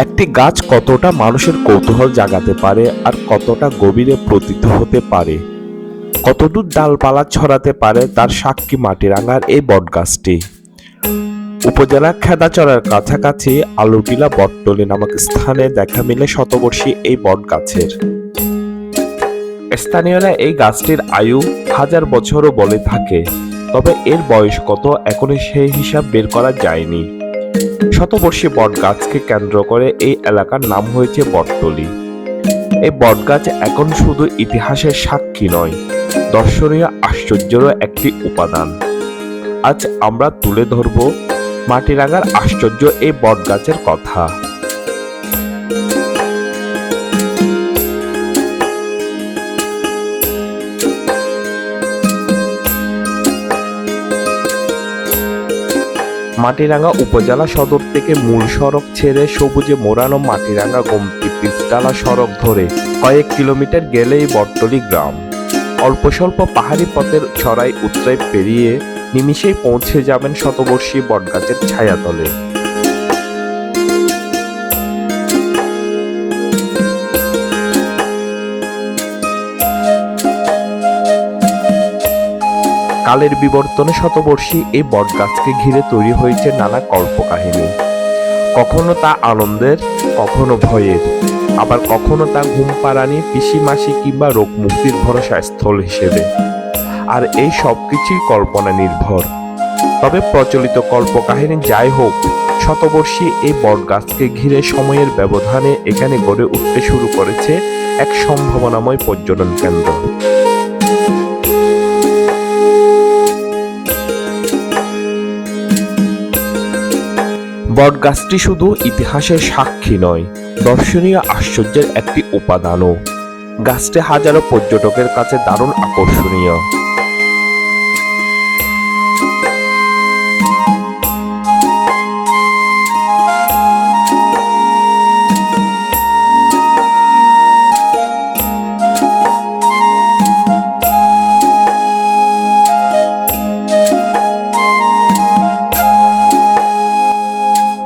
একটি গাছ কতটা মানুষের কৌতূহল জাগাতে পারে আর কতটা গভীরে প্রতীত হতে পারে? কতদূর ডালপালা ছড়াতে পারে তার সাক্ষী মাটিরাঙ্গার এই বটগাছটি? উপজেলা খেদাচড়ার কাছাকাছি আলুটিলা বটতলি নামক স্থানে দেখা মিলে শতবর্ষী এই বটগাছের। স্থানীয়রা এই গাছটির আয়ু হাজার বছরও বলে থাকে, তবে এর বয়স কত এখনও সেই হিসাব বের করা যায়নি। শতবর্ষী বটগাছকে কেন্দ্র করে এই এলাকার নাম হয়েছে বটতলি। এই বটগাছ এখন শুধু ইতিহাসের সাক্ষী নয়, দর্শনীয় আশ্চর্যেরও একটি উপাদান। আজ আমরা তুলে ধরব মাটিরাঙ্গার আশ্চর্য এই বটগাছের কথা। মাটিরাঙ্গা উপজেলা সদর থেকে মূল সড়ক ছেড়ে সবুজে মোড়ানো মাটিরাঙ্গা গোমতি পিচডালা সড়ক ধরে কয়েক কিলোমিটার গেলেই বটতলি গ্রাম। অল্প স্বল্প পাহাড়ি পথের ছড়াই উতরাই পেরিয়ে নিমিষেই পৌঁছে যাবেন শতবর্ষী বটগাছের ছায়াতলে। কালের বিবর্তনে শতবর্ষী এই বটগাছকে ঘিরে তৈরি হয়েছে নানা কল্পকাহিনী। কখনো তা আনন্দের, কখনো ভয়ের। আবার কখনো তা ঘুম পাড়ানি পিসিমাসি কিংবা রোগ মুক্তির ভরসা স্থল হিসেবে। আর এই সব কিছুই কল্পনা নির্ভর। তবে প্রচলিত কল্পকাহিনী যাই হোক, শতবর্ষী এই বটগাছকে ঘিরে সময়ের ব্যবধানে এখানে গড়ে উঠতে শুরু করেছে এক সম্ভাবনাময় পর্যটন কেন্দ্র। বটগাছটি শুধু ইতিহাসের সাক্ষী নয়, দর্শনীয় আশ্চর্যের একটি উপাদানও। গাছটি হাজারো পর্যটকের কাছে দারুণ আকর্ষণীয়।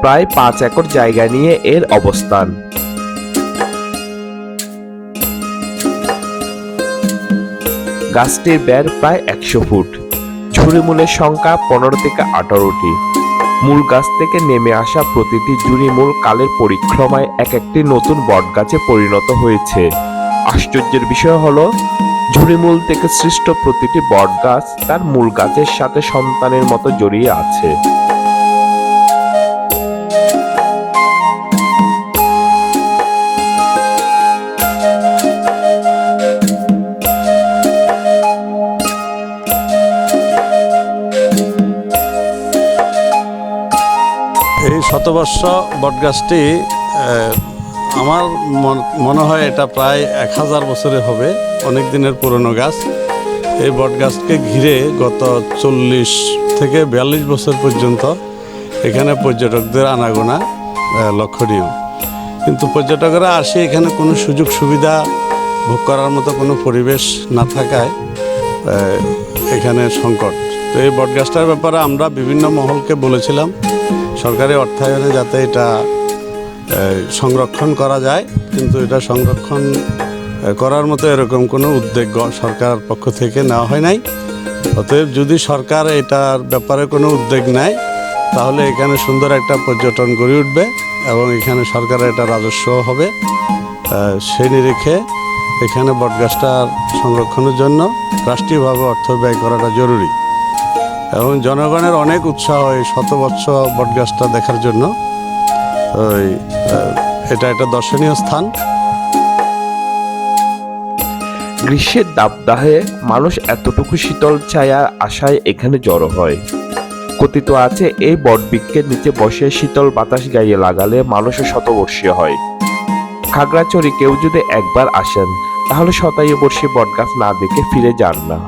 প্রায় পাঁচ একর জায়গা নিয়ে এর অবস্থান। গাছটির বের প্রায় একশো ফুট। ঝুড়িমূলের সংখ্যা পনেরো থেকে আঠারোটি। মূল গাছ থেকে নেমে আসা প্রতিটি ঝুড়িমূল কালের পরিক্রমায় এক একটি নতুন বটগাছে পরিণত হয়েছে। আশ্চর্যের বিষয় হলো ঝুড়িমূল থেকে সৃষ্ট প্রতিটি বটগাছ তার মূল গাছের সাথে সন্তানের মতো জড়িয়ে আছে। এই শতবর্ষ বটগাছটি আমার মন- হয় এটা প্রায় এক হাজার বছরে হবে, অনেক দিনের পুরনো গাছ। এই বটগাছকে ঘিরে গত চল্লিশ থেকে বিয়াল্লিশ বছর পর্যন্ত এখানে পর্যটকদের আনাগোনা লক্ষণীয়। কিন্তু পর্যটকরা আসে এখানে কোনো সুযোগ সুবিধা ভোগ করার মতো কোনো পরিবেশ না থাকায় এখানে সংকট। তো এই বটগাছটার ব্যাপারে আমরা বিভিন্ন মহলকে বলেছিলাম সরকারি অর্থায়নে যাতে এটা সংরক্ষণ করা যায়, কিন্তু এটা সংরক্ষণ করার মতো এরকম কোনো উদ্যোগ সরকার পক্ষ থেকে নেওয়া হয় নাই। অতএব যদি সরকার এটার ব্যাপারে কোনো উদ্যোগ নেয়, তাহলে এখানে সুন্দর একটা পর্যটন গড়ে উঠবে এবং এখানে সরকারের একটা রাজস্ব হবে। সেই নিরিখে এখানে বটগাছটার সংরক্ষণের জন্য রাষ্ট্রীয়ভাবে অর্থ ব্যয় করাটা জরুরি। এবং জনগণের অনেক উৎসাহ এই শত বৎসর বটগাছটা দেখার জন্য। ওই এটা একটা দর্শনীয় স্থান। গ্রীষ্মের দাবদাহে মানুষ এতটুকু শীতল ছায়ার আশায় এখানে জড়ো হয়। কথিত আছে, এই বটবৃক্ষের নিচে বসে শীতল বাতাস গাইয়ে লাগালে মানুষের শতবর্ষীয় হয়। খাগড়াছড়ি কেউ যদি একবার আসেন, তাহলে শতায়ু বর্ষী বটগাছ না দেখে ফিরে যান না।